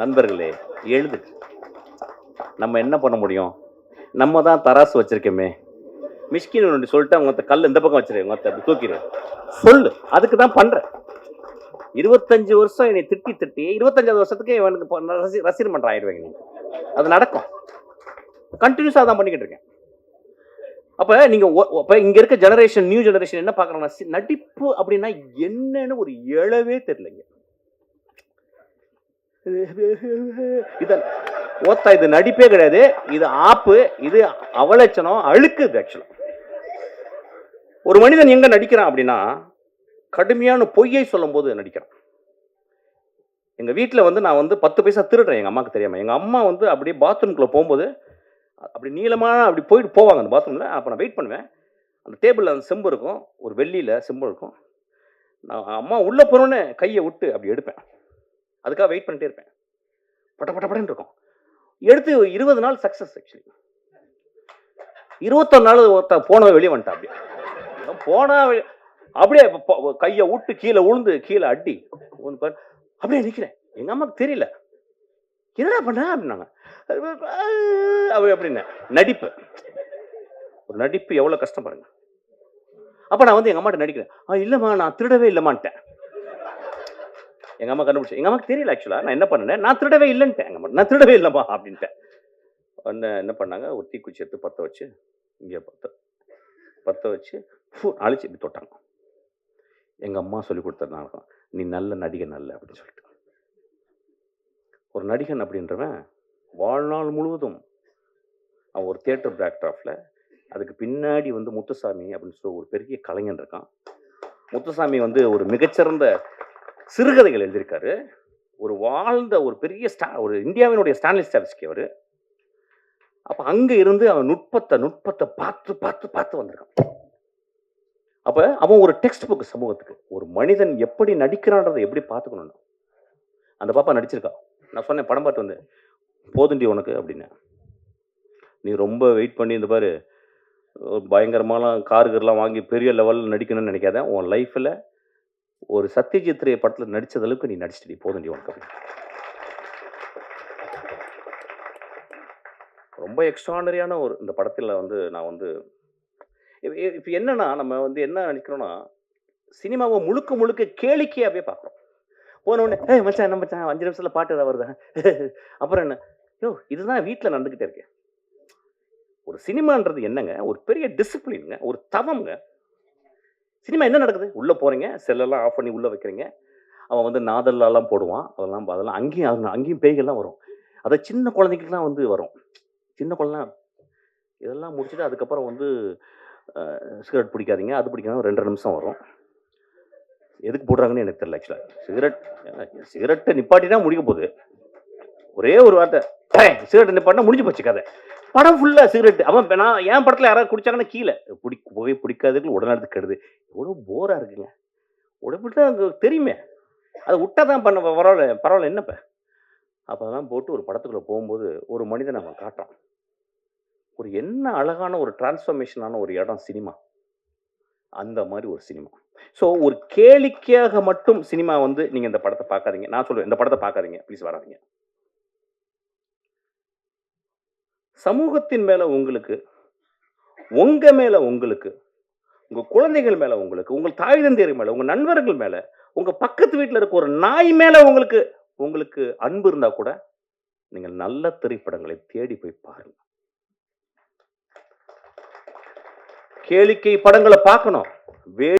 நண்பர்களே எழுது நம்ம என்ன பண்ண முடியும்? நம்ம தான் தராசு வச்சிருக்கோமே. மிஷ்கின் ஒன்று சொல்லிட்டு அவங்க கல் இந்த பக்கம் வச்சிரு மொத்த அப்படி தூக்கிடு சொல்லு அதுக்கு தான் பண்ணுறேன் இருபத்தஞ்சு வருஷம் என்னை திட்டி திட்டி இருபத்தஞ்சாவது வருஷத்துக்கு இவனுக்கு ரசி ரசிகர் மன்றம் ஆயிடுவாங்க நீங்க அது நடக்கும். கண்டினியூஸாக தான் பண்ணிக்கிட்டு இருக்கேன். அப்போ நீங்கள் அப்போ இங்கே இருக்க ஜெனரேஷன் நியூ ஜெனரேஷன் என்ன பார்க்குறாங்கன்னா நடிப்பு அப்படின்னா என்னன்னு ஒரு எழவே தெரியலைங்க. இதன் ஓத்தா இது நடிப்பே கிடையாது. இது ஆப்பு இது அவலட்சணம் அழுக்கு இது ஆக்சுவலாக ஒரு மனிதன் எங்கே நடிக்கிறான் அப்படின்னா கடுமையான பொய்யை சொல்லும்போது நடிக்கிறான். எங்கள் வீட்டில் வந்து நான் வந்து பத்து பைசா திருடுறேன் எங்கள் அம்மாவுக்கு தெரியாமல் எங்கள் அம்மா வந்து அப்படியே பாத்ரூம்குள்ளே போகும்போது அப்படி நீளமான அப்படி போயிட்டு போவாங்க அந்த பாத்ரூமில் அப்போ நான் வெயிட் பண்ணுவேன். அந்த டேபிளில் அந்த செம்பு இருக்கும் ஒரு வெள்ளியில் செம்பு இருக்கும். நான் அம்மா உள்ளே போகிறோன்னே கையை விட்டு அப்படி எடுப்பேன். அதுக்காக வெயிட் பண்ணிட்டே இருப்பேன். பட்ட பட்ட படன்னு இருக்கும். எடுத்து இருபது நாள் சக்ஸஸ் ஆக்சுவலி இருபத்தொரு நாள் ஒருத்த போன வெளியே வந்துட்டான் அப்படியே. போனா அப்படியே கையை விட்டு கீழே உளுந்து கீழே அடி. அப்படியே நிற்கிறேன் எங்கள் அம்மாவுக்கு தெரியல. என்னடா பண்ண அப்படின்னாங்க. அப்படி அப்படின்னு நடிப்பு. ஒரு நடிப்பு எவ்வளோ கஷ்டம் பாருங்க. அப்போ நான் வந்து எங்கள் அம்மாட்ட நடிக்கிறேன். ஆ இல்லைம்மா நான் திருடவே இல்லைம்மான்ட்டேன். எங்கள் அம்மா கண்டுபிடிச்சி எங்கள் அம்மாக்கு தெரியல ஆக்சுவலாக நான் என்ன பண்ணேன்? நான் திருடவே இல்லைன்ட்டேன் எங்கள் அம்மா நான் திருடவே இல்லைப்பா அப்படின்ட்டேன். என்ன என்ன பண்ணாங்க? ஒரு தீக்குச்சி எடுத்து பற்ற வச்சு இங்கே பற்ற பற்ற வச்சு ஃபூ அழிச்சு இப்படி தொட்டாங்க. எங்கள் அம்மா சொல்லி கொடுத்ததுனால நீ நல்ல நடிகன் நல்ல அப்படின்னு சொல்லிட்டு. ஒரு நடிகன் அப்படின்றவன் வாழ்நாள் முழுவதும் அவன் ஒரு தேட்டர் பேக்ட்ராஃபில் அதுக்கு பின்னாடி வந்து முத்துசாமி அப்படின்னு சொல்லி ஒரு பெரிய கலைஞன் இருக்கான். முத்துசாமி வந்து ஒரு மிகச்சிறந்த சிறுகதைகள் எழுதியிருக்காரு. ஒரு வாழ்ந்த ஒரு பெரிய ஸ்டா ஒரு இந்தியாவினுடைய ஸ்டான்லி ஸ்டாவிஸ்கி அவர். அப்போ அங்கே இருந்து அவன் நுட்பத்தை நுட்பத்தை பார்த்து பார்த்து பார்த்து வந்திருக்கான். அப்போ அவன் ஒரு டெக்ஸ்ட் புக் சமூகத்துக்கு ஒரு மனிதன் எப்படி நடிக்கிறான்றதை எப்படி பார்த்துக்கணும் அந்த பாப்பா நடிச்சிருக்கா. நான் சொன்னேன் படம் பார்த்து வந்து போதுண்டி உனக்கு அப்படின்னு. நீ ரொம்ப வெயிட் பண்ணி இந்த பாரு. ஒரு பயங்கரமான வாங்கி பெரிய லெவலில் நடிக்கணும்னு நினைக்காத. உன் லைஃப்பில் ஒரு சத்யஜித் ரே படத்தில் நடித்த அளவுக்கு நீ நடிச்சிட்டு போதும் உனக்கு அப்படின்னு. ரொம்ப எக்ஸ்ட்ரானரியான ஒரு இந்த படத்தில் வந்து நான் வந்து இப்போ என்னன்னா நம்ம வந்து என்ன நினைக்கிறோன்னா சினிமாவை முழுக்க முழுக்க கேளிக்கையாகவே பார்க்குறோம் போனோடனே உடனே மச்சான் என்ன மச்சான்? அஞ்சு நிமிஷத்தில் பாட்டு ஏதாவது வருதா? அப்புறம் என்ன? யோ இதுதான் வீட்டில் நடந்துக்கிட்டே இருக்கேன் ஒரு சினிமான்றது என்னங்க? ஒரு பெரிய டிசிப்ளின்ங்க ஒரு தவம்ங்க. சினிமா என்ன நடக்குது? உள்ளே போகிறீங்க செல்லெல்லாம் ஆஃப் பண்ணி உள்ளே வைக்கிறீங்க. அவன் வந்து நாதல்லாம் போடுவான். அதெல்லாம் அதெல்லாம் அங்கேயும் அவங்க அங்கேயும் பேய்கள்லாம் வரும். அதை சின்ன குழந்தைங்களுக்குலாம் வந்து வரும். சின்ன குழந்தை இதெல்லாம் முடிச்சுட்டு அதுக்கப்புறம் வந்து சிகரெட் பிடிக்காதீங்க அது பிடிக்காத ரெண்டரை நிமிஷம் வரும். எதுக்கு போடுறாங்கன்னு எனக்கு தெரியல ஆக்சுவலாக சிகரெட் சிகரெட்டை நிப்பாட்டினா முடிக்க போகுது. ஒரே ஒரு வார்த்தை சிகரெட் நிப்பாட்டினா முடிஞ்சு போச்சு கதை. படம் ஃபுல்லாக சிகரெட் அவன் நான் என் படத்தில் யாராவது குடிச்சாங்கன்னா கீழே. பிடி புகை பிடிக்காததுக்கு உடனே எடுத்து கெடுது. எவ்வளோ போராக இருக்குங்க. உடம்புட்டு தெரியுமே. அதை விட்டால் தான் பண்ண பரவாயில்ல பரவாயில்ல என்னப்ப? அப்போ தான் போட்டு ஒரு படத்துக்குள்ளே போகும்போது ஒரு மனிதனை அவன் காட்டுறான். ஒரு என்ன அழகான ஒரு டிரான்ஸ்ஃபர்மேஷனான ஒரு இடம் சினிமா. அந்த மாதிரி ஒரு சினிமா. ஸோ ஒரு கேளிக்கையாக மட்டும் சினிமா வந்து நீங்கள் இந்த படத்தை பார்க்காதீங்க. நான் சொல்லுவேன் இந்த படத்தை பார்க்காதீங்க. ப்ளீஸ் வராதீங்க. சமூகத்தின் மேலே உங்களுக்கு உங்கள் மேலே உங்களுக்கு உங்க குழந்தைகள் மேல உங்களுக்கு உங்கள் தாய் தந்தையர் மேல உங்க நண்பர்கள் மேல உங்க பக்கத்து வீட்டில் இருக்க ஒரு நாய் மேல உங்களுக்கு உங்களுக்கு அன்பு இருந்தா கூட நீங்கள் நல்ல திரைப்படங்களை தேடி போய் பாருங்க. கேளிக்கை படங்களை பார்க்கணும். வே